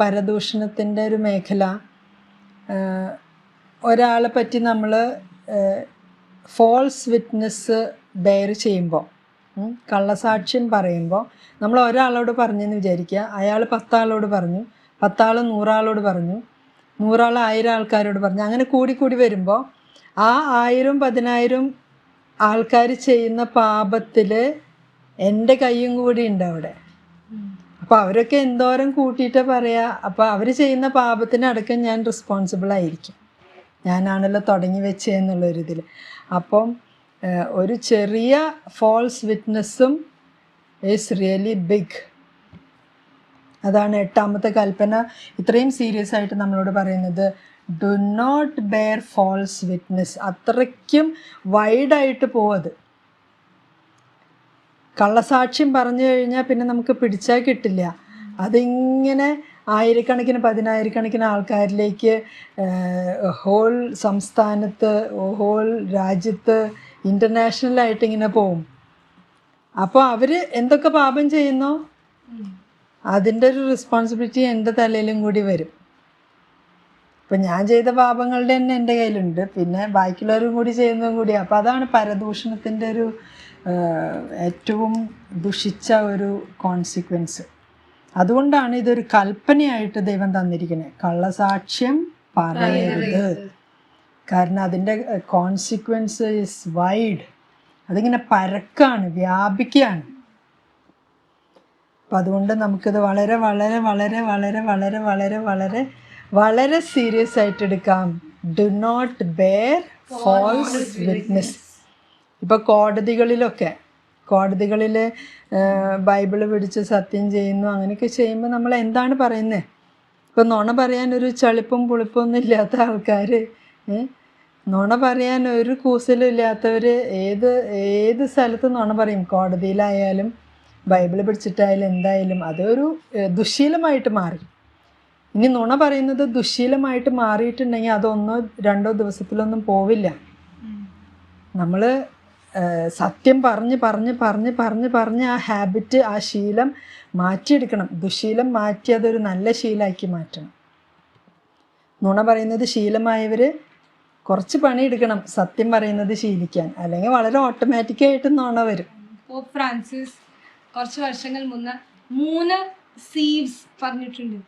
പരദൂഷണത്തിന്റെ ഒരു മേഖല. ഒരാളെ പറ്റി നമ്മൾ ഫോൾസ് വിറ്റ്നസ് ബെയർ ചെയ്യുമ്പോൾ കള്ളസാക്ഷ്യം പറയുമ്പോൾ നമ്മൾ ഒരാളോട് പറഞ്ഞെന്ന് വിചാരിക്കുക. അയാൾ പത്താളോട് പറഞ്ഞു പത്താൾ നൂറാളോട് പറഞ്ഞു നൂറാൾ ആയിരം ആൾക്കാരോട് പറഞ്ഞു. അങ്ങനെ കൂടി കൂടി വരുമ്പോൾ ആ ആയിരം പതിനായിരം ആൾക്കാർ ചെയ്യുന്ന പാപത്തിൽ എന്റെ കയ്യും കൂടി ഉണ്ട് അവിടെ. അപ്പോൾ അവരൊക്കെ എന്തോരം കൂട്ടിയിട്ട് പറയാ? അപ്പോൾ അവർ ചെയ്യുന്ന പാപത്തിനടക്കം ഞാൻ റെസ്പോൺസിബിൾ ആയിരിക്കും. ഞാനാണല്ലോ തുടങ്ങി വെച്ചതെന്നുള്ളൊരിതിൽ അപ്പം ഒരു ചെറിയ ഫോൾസ് വിറ്റ്നസ്സും ഈസ് റിയലി ബിഗ് അതാണ് എട്ടാമത്തെ കൽപ്പന. ഇത്രയും സീരിയസ് ആയിട്ട് നമ്മളോട് പറയുന്നത് do not bear false witness അത്രയ്ക്കും വൈഡായിട്ട് പോവത്. കള്ളസാക്ഷ്യം പറഞ്ഞു കഴിഞ്ഞാൽ പിന്നെ നമുക്ക് പിടിച്ചാൽ കിട്ടില്ല. അതിങ്ങനെ ആയിരക്കണക്കിന് പതിനായിരക്കണക്കിന് ആൾക്കാരിലേക്ക് ഹോൾ സംസ്ഥാനത്ത് ഹോൾ രാജ്യത്ത് ഇന്റർനാഷണലായിട്ട് ഇങ്ങനെ പോവും. അപ്പോൾ അവർ എന്തൊക്കെ പാപം ചെയ്യുന്നോ? അതിന്റെ ഒരു റെസ്പോൺസിബിലിറ്റി എന്റെ തലയിലും കൂടി വരും. ഇപ്പം ഞാൻ ചെയ്ത പാപങ്ങളുടെ തന്നെ എന്റെ കയ്യിലുണ്ട്. പിന്നെ ബാക്കിയുള്ളവരും കൂടി ചെയ്യുന്നതും കൂടി അപ്പോൾ അതാണ് പരദൂഷണത്തിന്റെ ഒരു ഏറ്റവും ദുഷിച്ച ഒരു കോൺസിക്വൻസ് അതുകൊണ്ടാണ് ഇതൊരു കൽപ്പനയായിട്ട് ദൈവം തന്നിരിക്കുന്നത് കള്ളസാക്ഷ്യം പറയരുത്. കാരണം അതിന്റെ കോൺസിക്വൻസ് ഇസ് വൈഡ് അതിങ്ങനെ പരക്കാണ് വ്യാപിക്കുകയാണ് അപ്പം അതുകൊണ്ട് നമുക്കിത് വളരെ വളരെ വളരെ വളരെ വളരെ വളരെ വളരെ വളരെ സീരിയസ് ആയിട്ട് എടുക്കാം. Do not bear false witness ഇപ്പോൾ കോടതികളിലൊക്കെ കോടതികളിൽ ബൈബിൾ പിടിച്ച് സത്യം ചെയ്യുന്നു അങ്ങനെയൊക്കെ ചെയ്യുമ്പോൾ നമ്മൾ എന്താണ് പറയുന്നത് ഇപ്പോൾ നുണ പറയാൻ ഒരു ചളിപ്പും പുളിപ്പൊന്നും ഇല്ലാത്ത ആൾക്കാർ നുണ പറയാൻ ഒരു കൂസലും ഇല്ലാത്തവർ ഏത് ഏത് സ്ഥലത്ത് നുണ പറയും? കോടതിയിലായാലും ബൈബിൾ പിടിച്ചിട്ടായാലും എന്തായാലും അതൊരു ദുശീലമായിട്ട് മാറി. ഇനി നുണ പറയുന്നത് ദുശീലമായിട്ട് മാറിയിട്ടുണ്ടെങ്കിൽ അതൊന്നോ രണ്ടോ ദിവസത്തിലൊന്നും പോവില്ല. നമ്മൾ സത്യം പറഞ്ഞ് പറഞ്ഞ് പറഞ്ഞ് പറഞ്ഞ് പറഞ്ഞ് ആ ഹാബിറ്റ് ആ ശീലം മാറ്റിയെടുക്കണം. ദുശീലം മാറ്റി അതൊരു നല്ല ശീലമാക്കി മാറ്റണം. നുണ പറയുന്നത് ശീലമായവർ കുറച്ച് പണിയെടുക്കണം. സത്യം പറയുന്നത് ശീലിക്കാൻ. അല്ലെങ്കിൽ വളരെ ഓട്ടോമാറ്റിക്കായിട്ട് നുണ വരും. പോപ്പ് ഫ്രാൻസിസ് കുറച്ച് വർഷങ്ങൾ മുന്നേ മൂന്ന് സീവ്സ് പറഞ്ഞിട്ടുണ്ട്.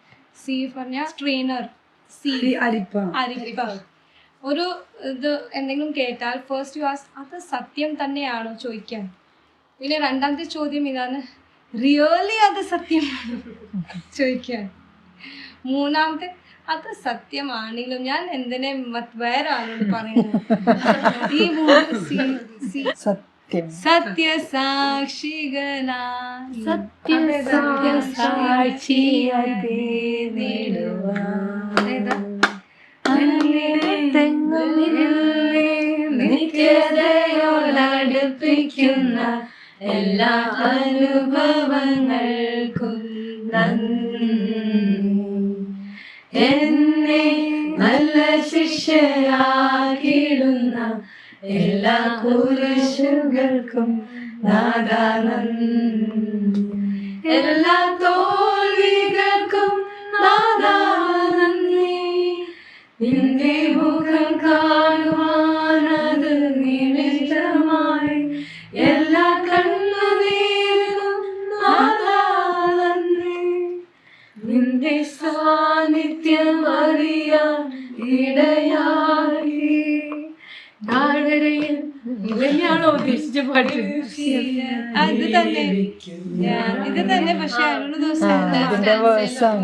സീവ് പറഞ്ഞ ട്രെയിനർ സീ അരിപ്പ അരിപ്പ ഒരു ഇത് എന്തെങ്കിലും കേട്ടാൽ ഫസ്റ്റ് യു ആസ് അത് സത്യം തന്നെയാണോ? ചോദിക്കാൻ. പിന്നെ രണ്ടാമത്തെ ചോദ്യം ഇതാണ് റിയലി അത് സത്യമാണോ? ചോദിക്കാൻ. മൂന്നാമത്തെ അത് സത്യമാണെങ്കിലും ഞാൻ എന്തിനെ മറ്റ് വേറെ ആളോട് പറയുന്നു? ഈ മൂന്ന് സീ- സീ- സത്യം. സത്യസാക്ഷികളാ നിത്യതയോടടുപ്പിക്കുന്ന എല്ലാ അനുഭവങ്ങൾക്കും എന്നെ നല്ല ശിഷ്യരാകിടുന്ന എല്ലാ കുരിശുകൾക്കും നാദാനന്ദി. എല്ലാ തോൽവികൾക്കും നിന്റെ മുഖം കാണുവാനത് നിമിഷമായി. എല്ലാ നാദാനന്ദി നിന്റെ സാന്നിധ്യം അറിയാൻ ഇടയായി. താഴ്വരയിൽ ഇതന്നെയാണോ ഉദ്ദേശിച്ച പാട്ട് അത് തന്നെ. ഇത് തന്നെ പക്ഷെ അരുണ ദിവസം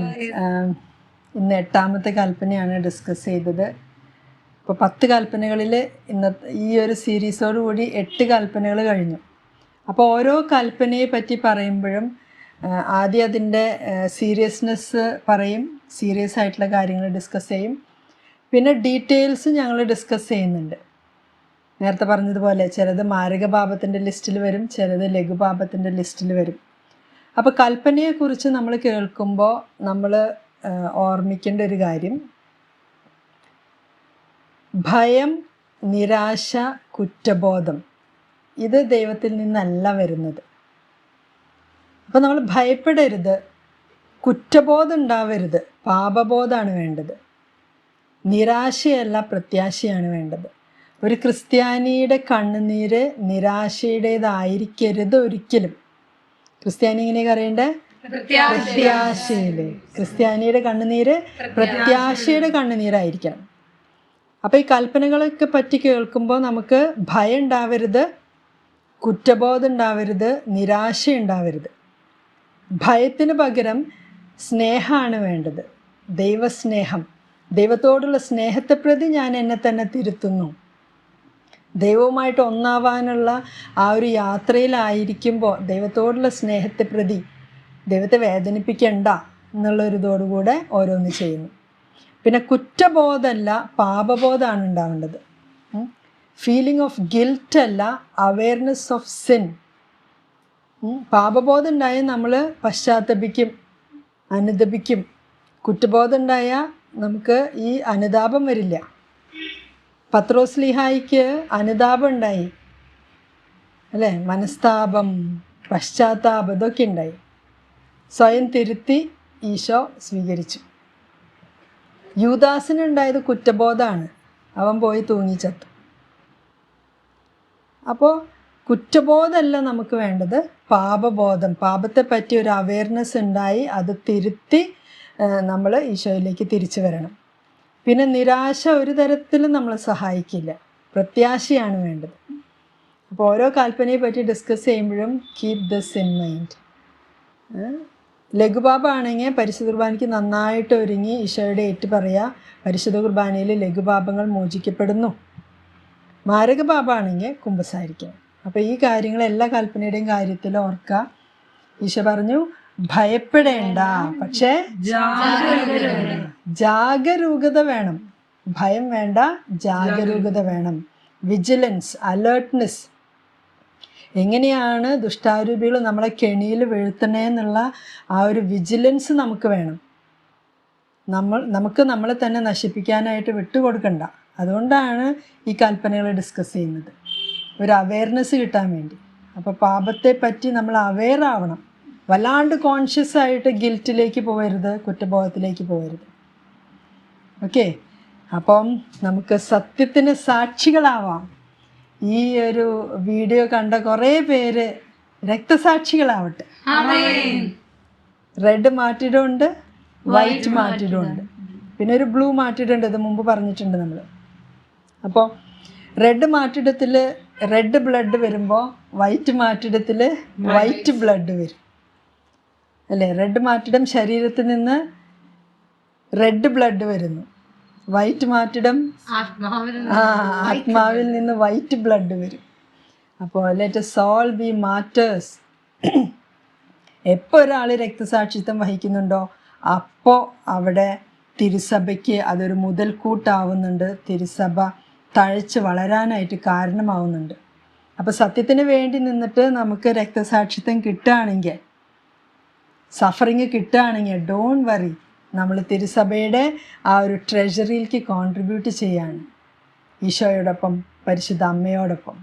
ഇന്ന് എട്ടാമത്തെ കൽപ്പനയാണ് ഡിസ്കസ് ചെയ്തത്. ഇപ്പോൾ പത്ത് കൽപ്പനകളിൽ ഇന്ന ഈ ഒരു സീരീസോടുകൂടി എട്ട് കൽപ്പനകൾ കഴിഞ്ഞു. അപ്പോൾ ഓരോ കൽപ്പനയെ പറ്റി പറയുമ്പോഴും ആദ്യം അതിന്റെ സീരിയസ്നെസ് പറയും സീരിയസ് ആയിട്ടുള്ള കാര്യങ്ങൾ ഡിസ്കസ് ചെയ്യും. പിന്നെ ഡീറ്റെയിൽസ് ഞങ്ങൾ ഡിസ്കസ് ചെയ്യുന്നുണ്ട്. നേരത്തെ പറഞ്ഞതുപോലെ ചിലത് മാരകപാപത്തിന്റെ ലിസ്റ്റിൽ വരും ചിലത് ലഘുപാപത്തിന്റെ ലിസ്റ്റിൽ വരും. അപ്പോൾ കൽപ്പനയെക്കുറിച്ച് നമ്മൾ കേൾക്കുമ്പോൾ നമ്മൾ ഓർമ്മിക്കേണ്ട ഒരു കാര്യം. ഭയം നിരാശ കുറ്റബോധം ഇത് ദൈവത്തിൽ നിന്നല്ല വരുന്നത്. അപ്പോൾ നമ്മൾ ഭയപ്പെടരുത്. കുറ്റബോധം ഉണ്ടാവരുത്. പാപബോധമാണ് വേണ്ടത്. നിരാശയല്ല പ്രത്യാശയാണ് വേണ്ടത്. ഒരു ക്രിസ്ത്യാനിയുടെ കണ്ണുനീര് നിരാശയുടേതായിരിക്കരുത് ഒരിക്കലും. ക്രിസ്ത്യാനി ഇങ്ങനെയൊക്കെ അറിയണ്ടേ പ്രത്യാശയിൽ. ക്രിസ്ത്യാനിയുടെ കണ്ണുനീര് പ്രത്യാശയുടെ കണ്ണുനീരായിരിക്കണം. അപ്പോൾ ഈ കൽപ്പനകളൊക്കെ പറ്റി കേൾക്കുമ്പോൾ നമുക്ക് ഭയം ഉണ്ടാവരുത് കുറ്റബോധം ഉണ്ടാവരുത് നിരാശ ഉണ്ടാവരുത് ഭയത്തിന് പകരം സ്നേഹമാണ് വേണ്ടത്. ദൈവസ്നേഹം. ദൈവത്തോടുള്ള സ്നേഹത്തെ പ്രതി ഞാൻ എന്നെ തന്നെ തിരുത്തുന്നു. ദൈവവുമായിട്ട് ഒന്നാവാനുള്ള ആ ഒരു യാത്രയിലായിരിക്കുമ്പോൾ ദൈവത്തോടുള്ള സ്നേഹത്തെ പ്രതി ദൈവത്തെ വേദനിപ്പിക്കണ്ട എന്നുള്ളൊരിതോടുകൂടെ ഓരോന്ന് ചെയ്യുന്നു. പിന്നെ കുറ്റബോധമല്ല പാപബോധമാണ് ഉണ്ടാവേണ്ടത്. ഫീലിംഗ് ഓഫ് ഗിൽറ്റ് അല്ല അവയർനെസ് ഓഫ് സിൻ പാപബോധം ഉണ്ടായാൽ നമ്മൾ പശ്ചാത്തപിക്കും അനുദപിക്കും. കുറ്റബോധം ഉണ്ടായാൽ നമുക്ക് ഈ അനുതാപം വരില്ല. പത്രോസ് ലിഹായിക്ക് അനുതാപം ഉണ്ടായി. അല്ലേ? മനസ്താപം പശ്ചാത്താപം ഇതൊക്കെ ഉണ്ടായി. സ്വയം തിരുത്തി ഈശോ സ്വീകരിച്ചു. യൂദാസിനുണ്ടായത് കുറ്റബോധമാണ്. അവൻ പോയി തൂങ്ങിച്ചത്തു അപ്പോൾ കുറ്റബോധമല്ല നമുക്ക് വേണ്ടത്. പാപബോധം. പാപത്തെ പറ്റി ഒരു അവയർനെസ് ഉണ്ടായി അത് തിരുത്തി നമ്മൾ ഈശോയിലേക്ക് തിരിച്ചു വരണം. പിന്നെ നിരാശ ഒരു തരത്തിലും നമ്മളെ സഹായിക്കില്ല. പ്രത്യാശയാണ് വേണ്ടത്. അപ്പോൾ ഓരോ കാൽപ്പനയെ പറ്റി ഡിസ്കസ് ചെയ്യുമ്പോഴും കീപ് ദിസ് ഇൻ മൈൻഡ് ലഘുബാബ ആണെങ്കിൽ പരിശുദ്ധ കുർബാനയ്ക്ക് നന്നായിട്ട് ഒരുങ്ങി ഈശോയുടെ ഏറ്റു പറയുക പരിശുദ്ധ കുർബാനയിൽ ലഘുപാപങ്ങൾ മോചിക്കപ്പെടുന്നു. മാരക ബാബ ആണെങ്കിൽ കുമ്പസാരിക്കണം അപ്പോൾ ഈ കാര്യങ്ങൾ എല്ലാ കൽപ്പനയുടെയും കാര്യത്തിൽ ഓർക്കുക. ഈശോ പറഞ്ഞു ഭയപ്പെടേണ്ട പക്ഷേ ജാഗരൂകത വേണം. ഭയം വേണ്ട ജാഗരൂകത വേണം. വിജിലൻസ് അലേർട്ട്നെസ് എങ്ങനെയാണ് ദുഷ്ടാരൂപികൾ നമ്മളെ കെണിയിൽ വീഴ്ത്തണേന്നുള്ള ആ ഒരു വിജിലൻസ് നമുക്ക് വേണം. നമ്മൾ നമുക്ക് നമ്മളെ തന്നെ നശിപ്പിക്കാനായിട്ട് വിട്ടുകൊടുക്കണ്ട. അതുകൊണ്ടാണ് ഈ കൽപ്പനകൾ ഡിസ്കസ് ചെയ്യുന്നത്. ഒരു അവയർനെസ് കിട്ടാൻ വേണ്ടി. അപ്പോൾ പാപത്തെ പറ്റി നമ്മൾ അവെയർ ആവണം. വല്ലാണ്ട് കോൺഷ്യസ് ആയിട്ട് ഗിൽറ്റിലേക്ക് പോകരുത് കുറ്റബോധത്തിലേക്ക് പോകരുത്. ഓക്കെ അപ്പം നമുക്ക് സത്യത്തിന് സാക്ഷികളാവാം. ഈ ഒരു വീഡിയോ കണ്ട കുറേ പേര് രക്തസാക്ഷികളാവട്ടെ. റെഡ് മാറ്റിയിടുണ്ട് വൈറ്റ് മാറ്റിയിടുണ്ട് പിന്നെ ഒരു ബ്ലൂ മാറ്റിയിടുണ്ട് ഇത് മുമ്പ് പറഞ്ഞിട്ടുണ്ട് നമ്മൾ അപ്പോൾ റെഡ് മാറ്റിടത്തിൽ റെഡ് ബ്ലഡ് വരുമ്പോൾ വൈറ്റ് മാറ്റിടത്തിൽ വൈറ്റ് ബ്ലഡ് വരും. അല്ലേ? റെഡ് മാറ്റിടം ശരീരത്തിൽ നിന്ന് റെഡ് ബ്ലഡ് വരുന്നു. വൈറ്റ് മാറ്റിടം. ആ ആത്മാവിൽ നിന്ന് വൈറ്റ് ബ്ലഡ് വരും. അപ്പോൾ ലെറ്റ് സോൾ ബി മാറ്റേഴ്സ് എപ്പോൾ ഒരാൾ രക്തസാക്ഷിത്വം വഹിക്കുന്നുണ്ടോ അപ്പോൾ അവിടെ തിരുസഭയ്ക്ക് അതൊരു മുതൽക്കൂട്ടാവുന്നുണ്ട്. തിരുസഭ തഴച്ച് വളരാനായിട്ട് കാരണമാവുന്നുണ്ട്. അപ്പോൾ സത്യത്തിന് വേണ്ടി നിന്നിട്ട് നമുക്ക് രക്തസാക്ഷിത്വം കിട്ടുകയാണെങ്കിൽ സഫറിങ് കിട്ടുകയാണെങ്കിൽ ഡോൺ വറി നമ്മൾ തിരുസഭയുടെ ആ ഒരു ട്രഷറിയിലേക്ക് കോൺട്രിബ്യൂട്ട് ചെയ്യാണ്. ഈശോയോടൊപ്പം പരിശുദ്ധ അമ്മയോടൊപ്പം.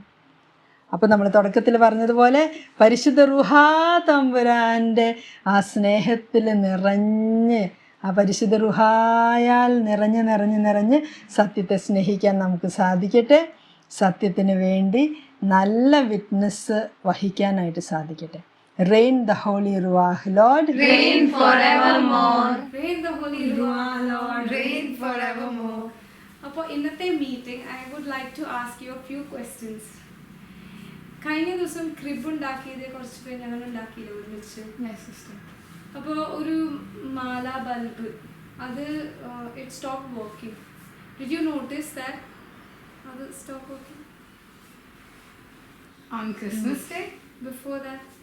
അപ്പോൾ നമ്മൾ തുടക്കത്തിൽ പറഞ്ഞതുപോലെ പരിശുദ്ധ റുഹാ തമ്പുരാന്റെ ആ സ്നേഹത്തിൽ നിറഞ്ഞ് ആ പരിശുദ്ധ റുഹായാൽ നിറഞ്ഞ് നിറഞ്ഞ് നിറഞ്ഞ് സത്യത്തെ സ്നേഹിക്കാൻ നമുക്ക് സാധിക്കട്ടെ. സത്യത്തിന് വേണ്ടി നല്ല വിറ്റ്നസ് വഹിക്കാനായിട്ട് സാധിക്കട്ടെ. Reign the holy Ruah lord Reign the Holy Ruah, Lord. Reign forevermore. അപ്പോൾ ഇന്നത്തെ meeting I would like to ask you few questions കഴിഞ്ഞ ദിവസം ക്രിബ് ഉണ്ടാക്കിയത് കുറച്ച് പേര് ഞങ്ങൾ ഉണ്ടാക്കിയില്ല ഒരുമിച്ച്? അപ്പോൾ ഒരു മാല ബൾബ് അത് it stop working did you notice that അത് stop working On Christmas Day? Before that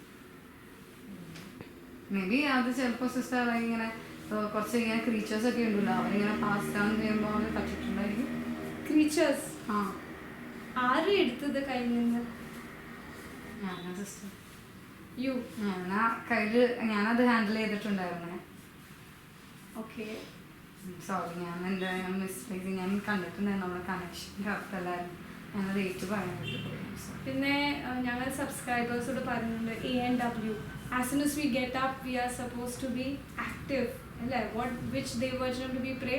may be അത് ചിലപ്പോൾ സിസ്റ്റർ ഇങ്ങനെ കുറച്ച് ഇങ്ങനെ ക്രീച്ചേഴ്സ് ഒക്കെ ഉണ്ടല്ലോ. അവരിങ്ങനെ പാസ് ഡൗൺ ചെയ്യുമ്പോൾ അവർ തട്ടിട്ടുണ്ടായിരിക്കും ക്രീച്ചേഴ്സ് ആ. ആരും എടുത്തത് കയ്യിൽ നിന്ന്? ഞാനാ സിസ്റ്റർ യു ഞാനാ കയ്യിൽ ഞാനത് ഹാൻഡിൽ ചെയ്തിട്ടുണ്ടായിരുന്നേ. ഓക്കെ സോറി ഞാൻ എന്റെ മിസ്റ്റേക്ക് ഞാൻ കണ്ടിട്ടുണ്ടായിരുന്നു നമ്മുടെ കണക്ഷൻ കറക്റ്റ് അല്ലായിരുന്നു. ഞാൻ റേറ്റ് പറയാൻ So, പിന്നെ ഞങ്ങൾ സബ്സ്ക്രൈബേഴ്സോട് പറയുന്നുണ്ട് A N W as soon as we get up we are suppose to be active അല്ലേ? വാട്ട് വിച്ച് ദൈവവചനം to be pray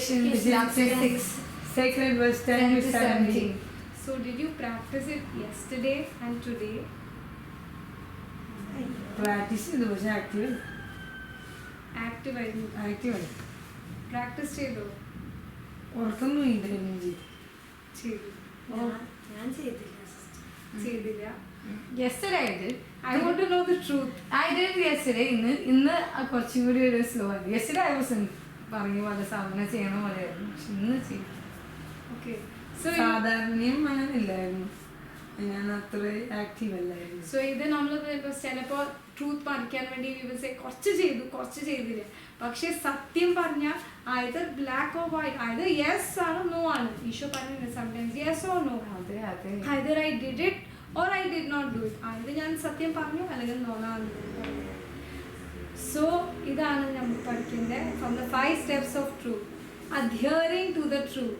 so did you practice 6, Sacred. Verse 10 10 to to 17. 17. So did you practice it yesterday and today? Practice ചെയ്തു പക്ഷെ active active ആയിരുന്നു active ആയി practice ചെയ്തോ? ഉറക്കൊന്നും ഇതായിരുന്നു ചെയ്തു. ചെയ്തു ഞാൻ ചെയ്തില്ല. ചെയ്തില്ല. Yesterday I did I want to know the truth I did yesterday ഇന്ന് ഇന്ന് കുറച്ചും കൂടി ഒരു സ്ലോ ആയി യെസ്റ്റർഡേ ഐ വാസ് പറഞ്ഞു പോലെ സാധനം ചെയ്യണ പോലെയായിരുന്നു. പക്ഷെ ഇന്ന് ചെയ്തു. ഓക്കെ സോ സാധാരണയും അങ്ങനെ ഇല്ലായിരുന്നു ഞാൻ അത്ര ആക്റ്റീവ് അല്ലായിരുന്നു. സോ ഇത് നമ്മൾ ചിലപ്പോൾ ട്രൂത്ത് പഠിക്കാൻ വേണ്ടി വിവസെ കുറച്ച് ചെയ്തു കുറച്ച് ചെയ്തില്ല? പക്ഷെ സത്യം പറഞ്ഞാൽ ആയത് ബ്ലാക്ക് ഓർ വൈറ്റ് ആയത് യെസ് ആണ് നോ ആണ്. ഈശോ പറഞ്ഞു സംടൈംസ് യെസ് ഓർ നോ അതെ I did it or I did not do it do ഞാൻ സത്യം പറഞ്ഞു അല്ലെങ്കിൽ നോണാന്ന് സോ ഇതാണ് നമ്മൾ പഠിക്കേണ്ടത് from the five steps of truth adhering to the truth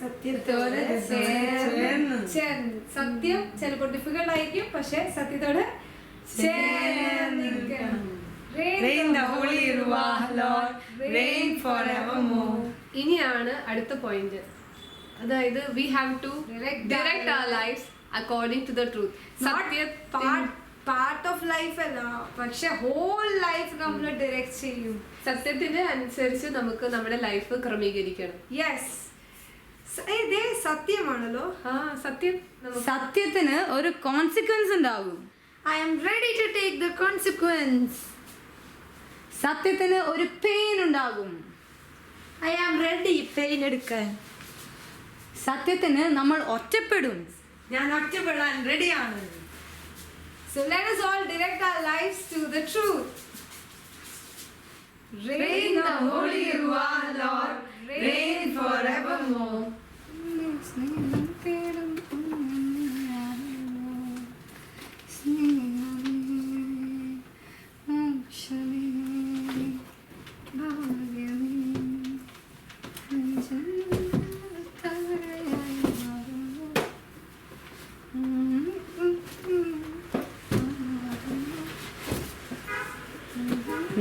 സത്യത്തോട് ചേർന്ന് ചേർന്ന് സത്യം ചിലപ്പോൾ ഡിഫിക്കൽട്ട് ആയിരിക്കും പക്ഷെ സത്യത്തോട്. ഇനിയാണ് അടുത്ത പോയിന്റ് അതായത് we have to direct our life according to the truth Satya part of life അല്ല പക്ഷെ ഹോൾ ലൈഫ് നമ്മൾ ഡയറക്റ്റ് ചെയ്യും. സത്യത്തിന് അനുസരിച്ച് നമുക്ക് നമ്മുടെ ലൈഫ് ക്രമീകരിക്കണം. യെസ് ഇതേ സത്യമാണല്ലോ. ആ സത്യം. സത്യത്തിന് ഒരു കോൺസിക്വൻസ് ഉണ്ടാകും. I'm ready to take the consequence സത്യത്തിന് ഒരു പെയിൻ ഉണ്ടാകും. ഐ ആം റെഡി പെയിൻ എടുക്കാൻ. സത്യത്തിന് നമ്മൾ ഒറ്റപ്പെടും. ഞാൻ ഒറ്റപ്പെടാൻ റെഡിയാണ് So let us all direct our lives to the truth. Reign the holy Ruah, Lord, reign forevermore.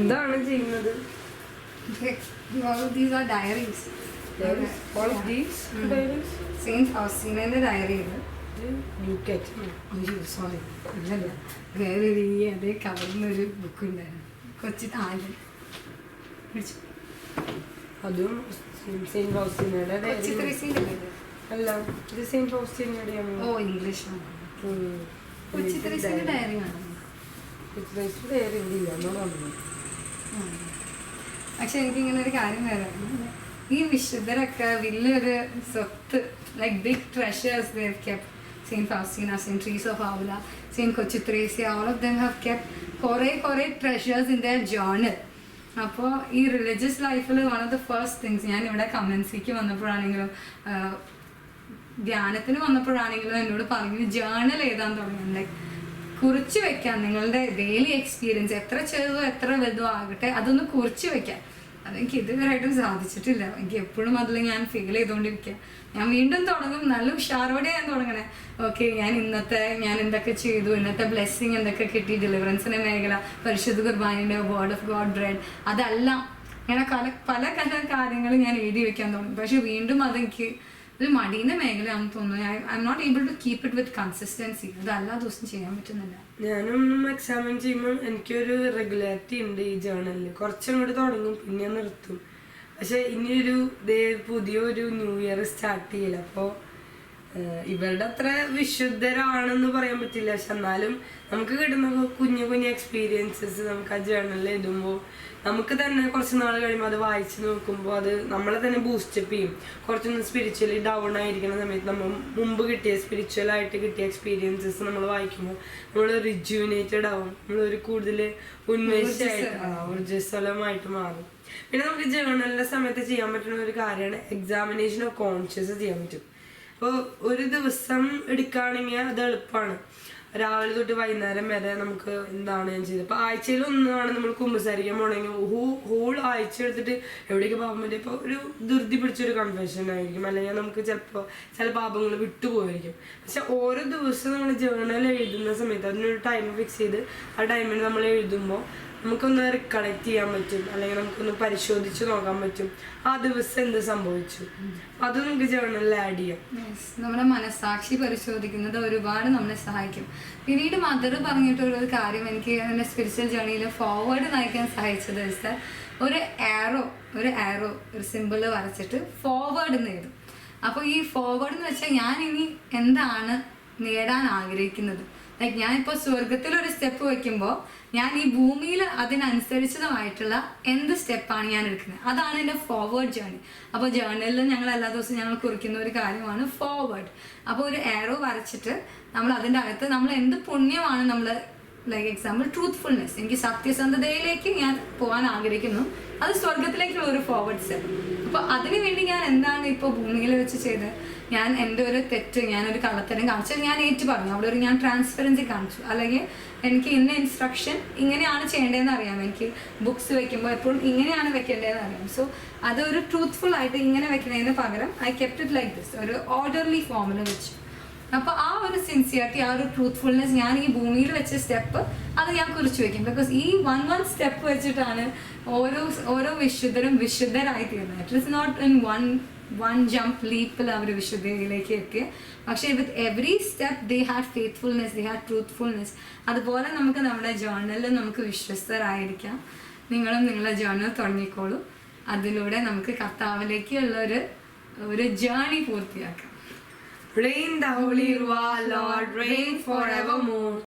എന്താണ് ചെയ്യുന്നത് All of these are diaries. All of these diaries? Saint Faustina diary diary. Me. അയ്യോ sorry അല്ലല്ല വേറൊരു ഈ അതേ കവറിലൊരു book ഉണ്ടായിരുന്നു. കൊച്ചി ആദ്യം പിടിച്ചു. അതും സെയിന്റ്. ത്രേസ്യന്റെ അല്ലേ ഇത്? സെയിന്റ് ഫൗസ്റ്റീനയുടെയാണ് ഓ ഇംഗ്ലീഷ് ഉം. കൊച്ചി ത്രേസ്യന്റെ ഡയറി ആണ്? കൊച്ചി ത്രീസിന്റെ diary ഇവിടെ ഇല്ല എന്നോട് പറഞ്ഞു പക്ഷെ എനിക്കിങ്ങനെ ഒരു കാര്യം വരാം ഈ വിശുദ്ധരൊക്കെ വലിയൊരു സ്വത്ത് like big treasures they kept saint Faustina saint Therese of Avila saint Kochu Thresia all of them have kept കുറേ കുറേ ട്രഷേഴ്സ് ഇൻ ദർ ജേണൽ അപ്പോൾ ഈ റിലീജിയസ് ലൈഫിൽ one of the first things ഞാൻ ഇവിടെ കമൻസിക്ക് വന്നപ്പോഴാണെങ്കിലും ധ്യാനത്തിന് വന്നപ്പോഴാണെങ്കിലും എന്നോട് പറഞ്ഞു ജേണൽ എഴുതാൻ തുടങ്ങുന്നത് ലൈക്ക് കുറിച്ച് വെക്കാൻ നിങ്ങളുടെ ഡെയിലി എക്സ്പീരിയൻസ് എത്ര ചെറുതോ എത്ര വലുതോ ആകട്ടെ അതൊന്ന് കുറിച്ച് വെക്കാൻ അതെനിക്ക് ഇതുവരെയായിട്ടും സാധിച്ചിട്ടില്ല. എനിക്ക് എപ്പോഴും അതിൽ ഞാൻ ഫീൽ ചെയ്തുകൊണ്ടിരിക്കുക. ഞാൻ വീണ്ടും തുടങ്ങും. നല്ല ഉഷാറോടെ ഞാൻ തുടങ്ങണേ. ഓക്കെ ഞാൻ ഇന്നത്തെ ഞാൻ എന്തൊക്കെ ചെയ്തു? ഇന്നത്തെ ബ്ലെസ്സിങ് എന്തൊക്കെ കിട്ടി? ഡെലിവറൻസിന്റെ മേഖല പരിശുദ്ധ കുർബാനിന്റെ വേർഡ് ഓഫ് ഗോഡ് ബ്രെഡ് അതെല്ലാം അങ്ങനെ പല പല പല കാര്യങ്ങൾ ഞാൻ എഴുതി വെക്കാൻ തുടങ്ങി. പക്ഷെ വീണ്ടും അതെനിക്ക് ഒരു മടിയുന്ന മേഖലയാണെന്ന് തോന്നുന്നു. I'm not able to keep it with consistency എല്ലാ ദിവസവും ചെയ്യാൻ പറ്റുന്നില്ല. ഞാനൊന്നും എക്സാമിൻ ചെയ്യുമ്പോൾ എനിക്കൊരു റെഗുലാരിറ്റി ഉണ്ട് ഈ ജേണലിൽ കുറച്ചും കൂടി തുടങ്ങും പിന്നെ നിർത്തും. പക്ഷെ ഇനിയൊരു പുതിയൊരു ന്യൂ ഇയർ സ്റ്റാർട്ട് ചെയ്യില്ല അപ്പോൾ ഇവരുടെ അത്ര വിശുദ്ധരാണെന്ന് പറയാൻ പറ്റില്ല. പക്ഷെ എന്നാലും നമുക്ക് കിട്ടുന്ന കുഞ്ഞു കുഞ്ഞു എക്സ്പീരിയൻസസ് നമുക്ക് ആ ജേണലിൽ എഴുതുമ്പോൾ നമുക്ക് തന്നെ കുറച്ച് നാൾ കഴിയുമ്പോൾ അത് വായിച്ച് നോക്കുമ്പോൾ അത് നമ്മളെ തന്നെ ബൂസ്റ്റപ്പ് ചെയ്യും. കുറച്ചൊന്ന് സ്പിരിച്വലി ഡൗൺ ആയിരിക്കുന്ന സമയത്ത് നമ്മൾ മുമ്പ് കിട്ടിയ സ്പിരിച്വൽ ആയിട്ട് കിട്ടിയ എക്സ്പീരിയൻസസ് നമ്മൾ വായിക്കുമ്പോൾ നമ്മൾ റിജ്യൂനേറ്റഡ് ആവും. നമ്മൾ ഒരു കൂടുതൽ ഉന്മേഷമായിട്ട് ഊർജസ്വലമായിട്ട് മാറും. പിന്നെ നമുക്ക് ജേണലിന്റെ സമയത്ത് ചെയ്യാൻ പറ്റുന്ന ഒരു കാര്യമാണ് എക്സാമിനേഷൻ ഓഫ് കോൺഷ്യസ് ചെയ്യാൻ പറ്റും. അപ്പോൾ ഒരു ദിവസം എടുക്കുകയാണെങ്കിൽ അത് എളുപ്പമാണ്. രാവിലെ തൊട്ട് വൈകുന്നേരം വരെ നമുക്ക് എന്താണ് ഞാൻ ചെയ്തത്. ഇപ്പൊ ആഴ്ചയിൽ ഒന്നാണ് നമ്മൾ കുമ്പസാരിക്കാൻ പോകണമെങ്കിൽ ഹൂ ഹോൾ ആഴ്ച എടുത്തിട്ട് എവിടേക്ക് പോകാൻ പറ്റും ഇപ്പൊ ഒരു ധൃതി പിടിച്ചൊരു കൺഫ്യൂഷൻ ആയിരിക്കും. അല്ലെങ്കിൽ നമുക്ക് ചിലപ്പോൾ ചില പാപങ്ങൾ വിട്ടുപോയിരിക്കും പക്ഷെ ഓരോ ദിവസം നമ്മൾ ജേർണൽ എഴുതുന്ന സമയത്ത് അതിനൊരു ടൈം ഫിക്സ് ചെയ്ത് ആ ടൈമിൽ നമ്മൾ എഴുതുമ്പോൾ നമുക്കൊന്ന് റിക്കളക്ട് ചെയ്യാൻ പറ്റും. അല്ലെങ്കിൽ നമുക്കൊന്ന് പരിശോധിച്ച് നോക്കാൻ പറ്റും. ആ ദിവസം എന്ത് സംഭവിച്ചു? അത് നമുക്ക് ജേർണലിൽ ആഡ് ചെയ്യാം. നമ്മുടെ മനസ്സാക്ഷി പരിശോധിക്കുന്നത് ഒരുപാട് നമ്മളെ സഹായിക്കും. പിന്നീട് മദർ പറഞ്ഞിട്ടുള്ള ഒരു കാര്യം എനിക്ക് എന്റെ സ്പിരിച്വൽ ജേണിയിൽ ഫോർവേഡ് നയിക്കാൻ സഹായിച്ചത് വെച്ചാൽ ഒരു ആരോ ഒരു ആരോ ഒരു സിമ്പിൾ വരച്ചിട്ട് ഫോർവേഡ് നേടും. അപ്പോൾ ഈ ഫോർവേഡ് എന്ന് വെച്ചാൽ ഞാൻ ഇനി എന്താണ് നേടാൻ ആഗ്രഹിക്കുന്നത്? ലൈക്ക് ഞാനിപ്പോൾ സ്വർഗത്തിൽ ഒരു സ്റ്റെപ്പ് വെക്കുമ്പോൾ ഞാൻ ഈ ഭൂമിയിൽ അതിനനുസരിച്ചതുമായിട്ടുള്ള എന്ത് സ്റ്റെപ്പാണ് ഞാൻ എടുക്കുന്നത്? അതാണ് എന്റെ ഫോർവേഡ് ജേണി അപ്പോൾ ജേർണലിൽ ഞങ്ങൾ എല്ലാ ദിവസവും ഞങ്ങൾ കുറിക്കുന്ന ഒരു കാര്യമാണ് ഫോർവേഡ് അപ്പോൾ ഒരു ആരോ വരച്ചിട്ട് നമ്മൾ അതിന്റെ അകത്ത് നമ്മൾ എന്ത് പുണ്യമാണ് നമ്മൾ ലൈക്ക് എക്സാമ്പിൾ ട്രൂത്ത്ഫുൾനെസ് എനിക്ക് സത്യസന്ധതയിലേക്ക് ഞാൻ പോകാൻ ആഗ്രഹിക്കുന്നു. അത് സ്വർഗത്തിലേക്കുള്ള ഒരു ഫോർവേഡ് സ്റ്റെപ്പ് അപ്പോൾ അതിനു വേണ്ടി ഞാൻ എന്താണ് ഇപ്പോൾ ഭൂമിയിൽ വെച്ച് ചെയ്ത്? ഞാൻ എന്റെ ഒരു തെറ്റ് ഒരു കള്ളത്തരം കാണിച്ചു ഞാൻ ഏറ്റു പറഞ്ഞു അവിടെ ഒരു ഞാൻ ട്രാൻസ്പെറൻസി കാണിച്ചു. അല്ലെങ്കിൽ എനിക്ക് ഇന്ന ഇൻസ്ട്രക്ഷൻ ഇങ്ങനെയാണ് ചെയ്യേണ്ടതെന്ന് അറിയാം. എനിക്ക് ബുക്സ് വെക്കുമ്പോൾ എപ്പോഴും ഇങ്ങനെയാണ് വെക്കേണ്ടതെന്ന് അറിയാം. സോ അതൊരു ട്രൂത്ത്ഫുൾ ആയിട്ട് ഇങ്ങനെ വെക്കുന്നതിന് പകരം I kept it like this ഒരു ഓർഡർലി ഫോമിൽ വെച്ചു. അപ്പോൾ ആ ഒരു സിൻസിയറിറ്റി ആ ഒരു ട്രൂത്ത്ഫുൾനെസ് ഞാൻ ഈ ഭൂമിയിൽ വെച്ച സ്റ്റെപ്പ് അത് ഞാൻ കുറിച്ച് വെക്കും. ബിക്കോസ് ഈ വൺ വൺ സ്റ്റെപ്പ് വെച്ചിട്ടാണ് ഓരോ ഓരോ വിശുദ്ധരും വിശുദ്ധരായി തീർന്നത് it is not in one one jump ലീപ്പിൽ അവർ വിശുദ്ധയിലേക്ക് എത്തിയ പക്ഷേ with every step they had faithfulness they had truthfulness അതുപോലെ നമുക്ക് നമ്മുടെ ജേർണലിൽ നമുക്ക് വിശ്വസ്തരായിരിക്കാം. നിങ്ങളും നിങ്ങളെ ജേർണൽ തുടങ്ങിക്കോളൂ. അതിലൂടെ നമുക്ക് കർത്താവിലേക്കുള്ള ഒരു ഒരു ജേണി പൂർത്തിയാക്കാം. Reign, the Holy Rua, Lord, reign forevermore.